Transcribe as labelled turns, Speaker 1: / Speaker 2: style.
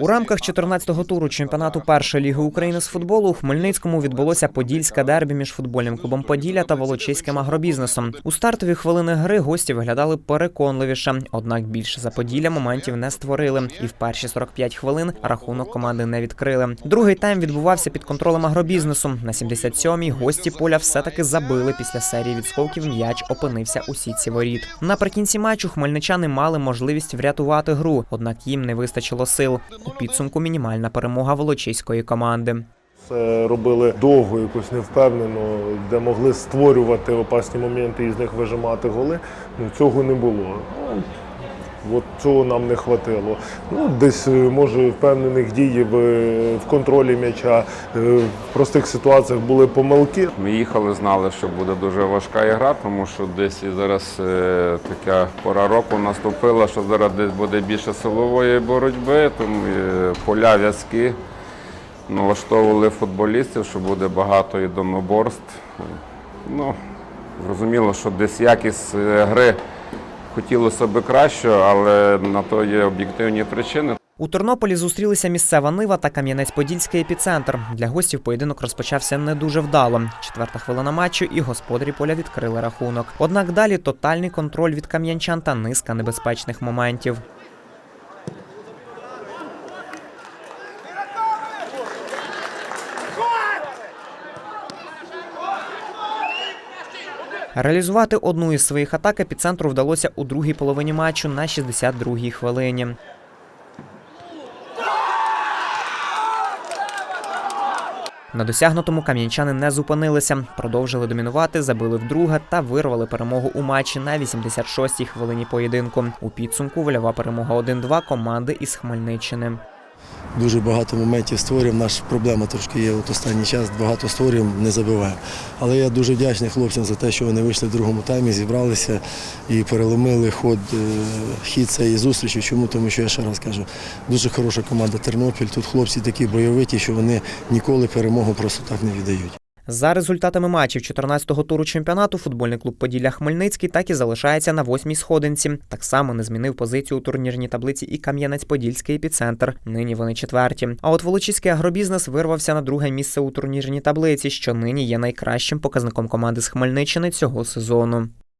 Speaker 1: У рамках 14-го туру чемпіонату першої ліги України з футболу у Хмельницькому відбулося подільське дербі між футбольним клубом Поділля та Волочиським агробізнесом. У стартові хвилини гри гості виглядали переконливіше, однак більше за Поділля моментів не створили. І в перші 45 хвилин рахунок команди не відкрили. Другий тайм відбувався під контролем агробізнесу. На 77-й гості поля все-таки забили після серії відскоків. М'яч опинився у сітці воріт. Наприкінці матчу хмельничани мали можливість врятувати гру, однак їм не вистачило сил. У підсумку мінімальна перемога волочиської команди.
Speaker 2: Це робили довго, якось невпевнено, де могли створювати опасні моменти і з них вижимати голи. Ну, цього не було. От цього нам не хватило. Ну, десь е, може впевнених дій в, в контролі м'яча. Е, В простих ситуаціях були помилки.
Speaker 3: Ми їхали, знали, що буде дуже важка ігра, тому що десь і зараз е, така пора року наступила, що зараз десь буде більше силової боротьби, тому е, поля в'язки. Налаштовували футболістів, що буде багато єдиноборств. Ну, зрозуміло, що десь якість е, гри хотілося б краще, але на то є об'єктивні причини.
Speaker 1: У Тернополі зустрілися місцева Нива та Кам'янець-Подільський епіцентр. Для гостів поєдинок розпочався не дуже вдало. Четверта хвилина матчу і господарі поля відкрили рахунок. Однак далі тотальний контроль від кам'янчан та низка небезпечних моментів. Реалізувати одну із своїх атак епіцентру вдалося у другій половині матчу на 62-й хвилині. На досягнутому кам'янчани не зупинилися, продовжили домінувати, забили вдруге та вирвали перемогу у матчі на 86-й хвилині поєдинку. У підсумку вольова перемога 1-2 команди із Хмельниччини.
Speaker 4: Дуже багато моментів створюємо. Наша проблема трошки є. От останній час багато створюємо, не забиваємо. Але я дуже вдячний хлопцям за те, що вони вийшли в другому таймі, зібралися і переломили ход, е, хід цієї зустрічі. Чому? Тому що я ще раз кажу, дуже хороша команда Тернопіль. Тут хлопці такі бойовиті, що вони ніколи перемогу просто так не віддають.
Speaker 1: За результатами матчів 14-го туру чемпіонату футбольний клуб Поділля Хмельницький так і залишається на восьмій сходинці. Так само не змінив позицію у турнірній таблиці і Кам'янець-Подільський епіцентр. Нині вони четверті. А от Волочиський агробізнес вирвався на друге місце у турнірній таблиці, що нині є найкращим показником команди з Хмельниччини цього сезону.